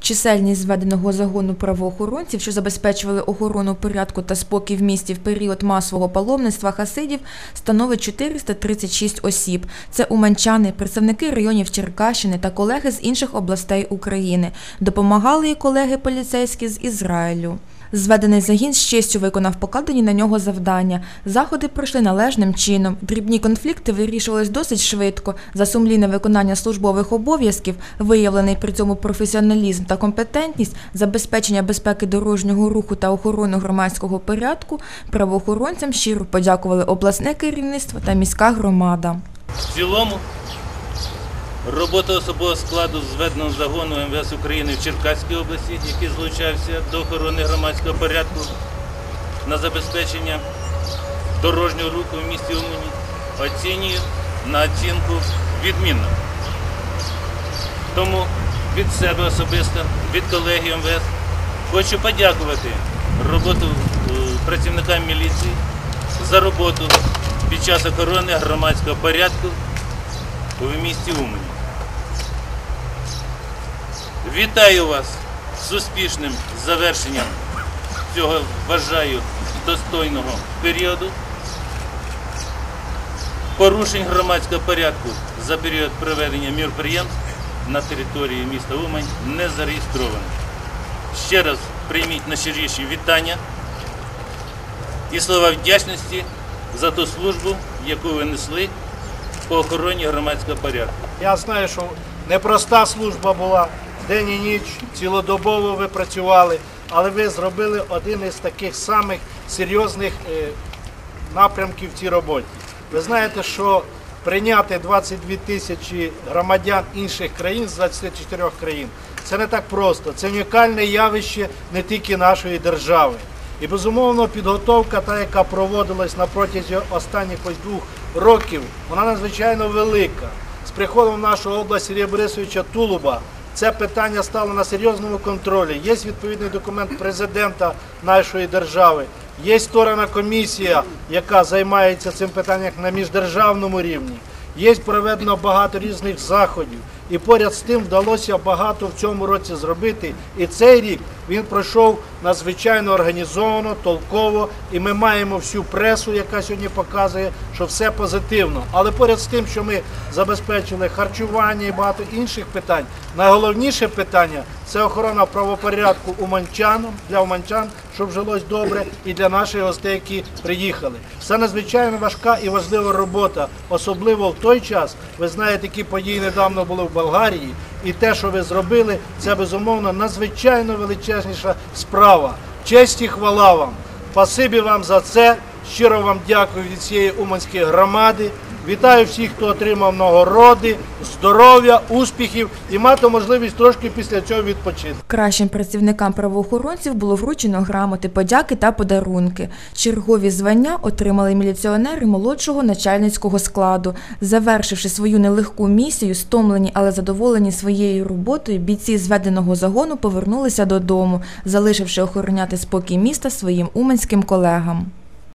Чисельність зведеного загону правоохоронців, що забезпечували охорону порядку та спокій в місті в період масового паломництва хасидів, становить 436 осіб. Це уманчани, представники районів Черкащини та колеги з інших областей України. Допомагали і колеги поліцейські з Ізраїлю. Зведений загін з честю виконав покладені на нього завдання. Заходи пройшли належним чином. Дрібні конфлікти вирішувались досить швидко. За сумлінне виконання службових обов'язків, виявлений при цьому професіоналізм та компетентність, забезпечення безпеки дорожнього руху та охорону громадського порядку, правоохоронцям щиро подякували обласне керівництво та міська громада. В цілому робота особового складу зведеного загону МВС України в Черкаській області, який залучався до охорони громадського порядку на забезпечення дорожнього руху в місті Умані, оцінюю на оцінку відмінно. Тому від себе особисто, від колегії МВС хочу подякувати роботу е, працівникам міліції за роботу під час охорони громадського порядку в місті Умані. Вітаю вас з успішним завершенням цього, вважаю, достойного періоду. Порушень громадського порядку за період проведення мірприємств на території міста Умань не зареєстровано. Ще раз прийміть найщиріші вітання і слова вдячності за ту службу, яку ви несли по охороні громадського порядку. Я знаю, що непроста служба була, день і ніч, цілодобово ви працювали, але ви зробили один із таких самих серйозних е, напрямків в цій роботі. Ви знаєте, що прийняти 22 тисячі громадян інших країн з 24 країн це не так просто. Це унікальне явище не тільки нашої держави. І безумовно підготовка, та яка проводилась на протязі останніх ось двох років, вона надзвичайно велика. З приходом нашого області Сергія Борисовича Тулуба це питання стало на серйозному контролі. Є відповідний документ президента нашої держави. Є сторона комісія, яка займається цим питанням на міждержавному рівні. Є проведено багато різних заходів. І поряд з тим вдалося багато в цьому році зробити. І цей рік він пройшов надзвичайно організовано, толково. І ми маємо всю пресу, яка сьогодні показує, що все позитивно. Але поряд з тим, що ми забезпечили харчування і багато інших питань, найголовніше питання це охорона правопорядку уманчанам для уманчан, щоб жилось добре, і для наших гостей, які приїхали. Це надзвичайно важка і важлива робота, особливо в той час. Ви знаєте, які події недавно були в Болгарії, і те, що ви зробили, це безумовно надзвичайно величезніша справа. Честь і хвала вам. Спасибі вам за це. Щиро вам дякую від цієї уманської громади. Вітаю всіх, хто отримав нагороди, здоров'я, успіхів і мати можливість трошки після цього відпочити. Кращим працівникам правоохоронців було вручено грамоти, подяки та подарунки. Чергові звання отримали міліціонери молодшого начальницького складу. Завершивши свою нелегку місію, стомлені, але задоволені своєю роботою, бійці зведеного загону повернулися додому, залишивши охороняти спокій міста своїм уманським колегам.